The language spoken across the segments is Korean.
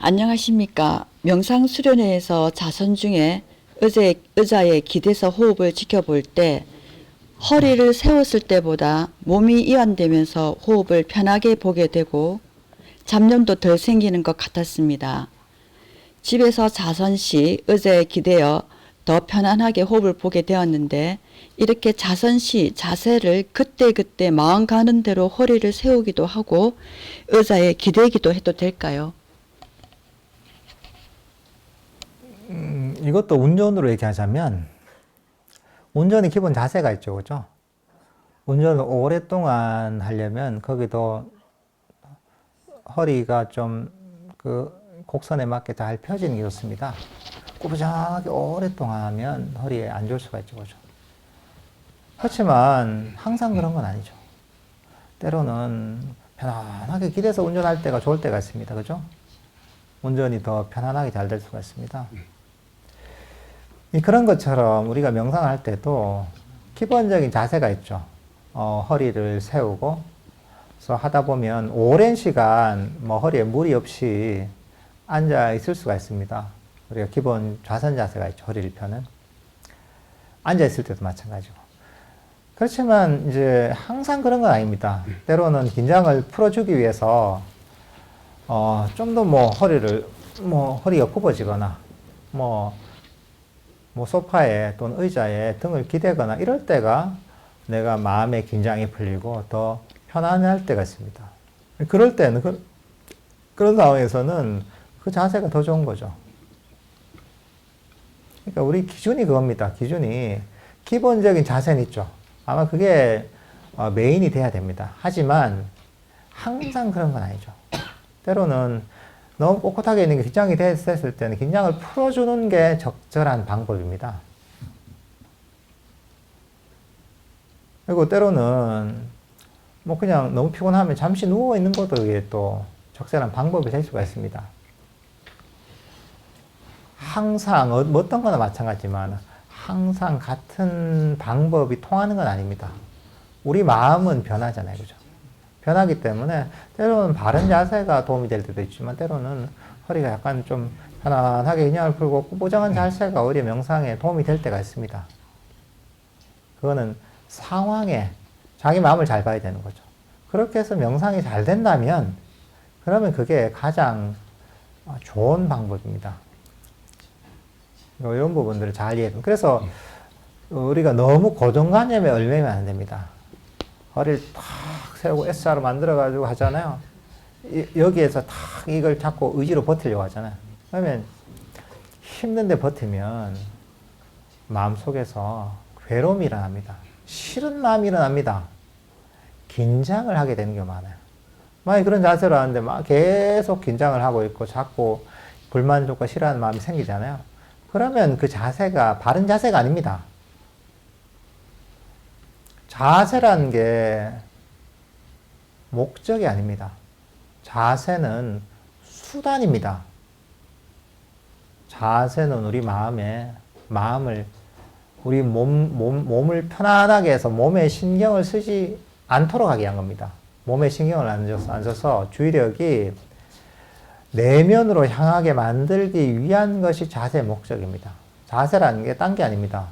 안녕하십니까. 명상 수련회에서 자선 중에 의자, 의자에 기대서 호흡을 지켜볼 때 허리를 세웠을 때보다 몸이 이완되면서 호흡을 편하게 보게 되고 잡념도 덜 생기는 것 같았습니다. 집에서 자선 시 의자에 기대어 더 편안하게 호흡을 보게 되었는데 이렇게 자선 시 자세를 그때그때 마음 가는 대로 허리를 세우기도 하고 의자에 기대기도 해도 될까요? 음, 이것도 운전으로 얘기하자면 운전이 기본 자세가 있죠, 그죠? 운전을 오랫동안 하려면 거기도 허리가 좀 그 곡선에 맞게 잘 펴지는 게 좋습니다. 꾸부정하게 오랫동안 하면 허리에 안 좋을 수가 있죠, 그죠? 그렇지만 항상 그런 건 아니죠. 때로는 편안하게 길에서 운전할 때가 좋을 때가 있습니다, 그죠? 운전이 더 편안하게 잘 될 수가 있습니다. 이 그런 것처럼 우리가 명상을 할 때도 기본적인 자세가 있죠. 어, 허리를 세우고, 그래서 하다 보면 오랜 시간 뭐 허리에 무리 없이 앉아 있을 수가 있습니다. 우리가 기본 좌선 자세가 있죠. 허리를 펴는. 앉아 있을 때도 마찬가지고. 그렇지만 이제 항상 그런 건 아닙니다. 때로는 긴장을 풀어주기 위해서 어, 좀 더 뭐 허리를 뭐 허리가 굽어지거나 뭐, 뭐 소파에 또는 의자에 등을 기대거나 이럴 때가 내가 마음의 긴장이 풀리고 더 편안할 때가 있습니다. 그럴 때는 그, 그런 상황에서는 그 자세가 더 좋은 거죠. 그러니까 우리 기준이 그겁니다. 기준이 기본적인 자세는 있죠. 아마 그게 어, 메인이 돼야 됩니다. 하지만 항상 그런 건 아니죠. 때로는 너무 꼿꼿하게 있는 게 긴장이 됐을 때는 긴장을 풀어주는 게 적절한 방법입니다. 그리고 때로는 뭐 그냥 너무 피곤하면 잠시 누워 있는 것도 이게 또 적절한 방법이 될 수가 있습니다. 항상 어- 뭐 어떤 거나 마찬가지지만 항상 같은 방법이 통하는 건 아닙니다. 우리 마음은 변하잖아요. 그죠? 변하기 때문에 때로는 바른 자세가 도움이 될 때도 있지만 때로는 허리가 약간 좀 편안하게 그냥을 풀고 꾸부정한 자세가 오히려 명상에 도움이 될 때가 있습니다. 그거는 상황에 자기 마음을 잘 봐야 되는 거죠. 그렇게 해서 명상이 잘 된다면 그러면 그게 가장 어, 좋은 방법입니다. 이런 부분들을 잘 이해해. 그래서 우리가 너무 고정관념에 얽매면 안 됩니다. 허리를 탁 세우고 S자로 만들어가지고 하잖아요. 이- 여기에서 탁 이걸 잡고 의지로 버티려고 하잖아요. 그러면 힘든데 버티면 마음속에서 괴로움이 일어납니다. 싫은 마음이 일어납니다. 긴장을 하게 되는 게 많아요. 만약 그런 자세로 하는데 막 계속 긴장을 하고 있고 자꾸 불만족과 싫어하는 마음이 생기잖아요. 그러면 그 자세가 바른 자세가 아닙니다. 자세라는 게 목적이 아닙니다. 자세는 수단입니다. 자세는 우리 마음에, 마음을, 우리 몸, 몸, 몸을 편안하게 해서 몸에 신경을 쓰지 않도록 하게 한 겁니다. 몸에 신경을 안 써서, 안 써서 주의력이 내면으로 향하게 만들기 위한 것이 자세의 목적입니다. 자세라는 게 딴 게 아닙니다.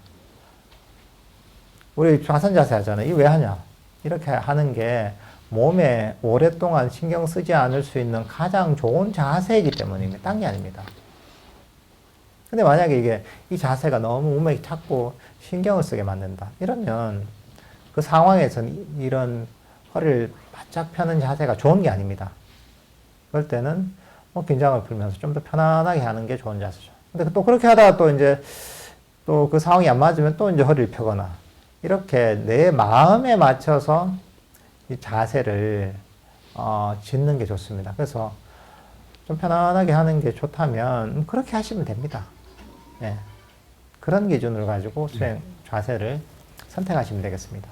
우리 좌선 자세 하잖아요. 이거 왜 하냐? 이렇게 하는 게 몸에 오랫동안 신경 쓰지 않을 수 있는 가장 좋은 자세이기 때문입니다. 딴 게 아닙니다. 근데 만약에 이게 이 자세가 너무 몸에 자꾸 신경을 쓰게 만든다. 이러면 그 상황에서는 이- 이런 허리를 바짝 펴는 자세가 좋은 게 아닙니다. 그럴 때는 뭐 긴장을 풀면서 좀 더 편안하게 하는 게 좋은 자세죠. 근데 또 그렇게 하다가 또 이제 또 그 상황이 안 맞으면 또 이제 허리를 펴거나 이렇게 내 마음에 맞춰서 이 자세를 어, 짓는 게 좋습니다. 그래서 좀 편안하게 하는 게 좋다면 그렇게 하시면 됩니다. 예. 그런 기준을 가지고 수행 자세를 선택하시면 되겠습니다.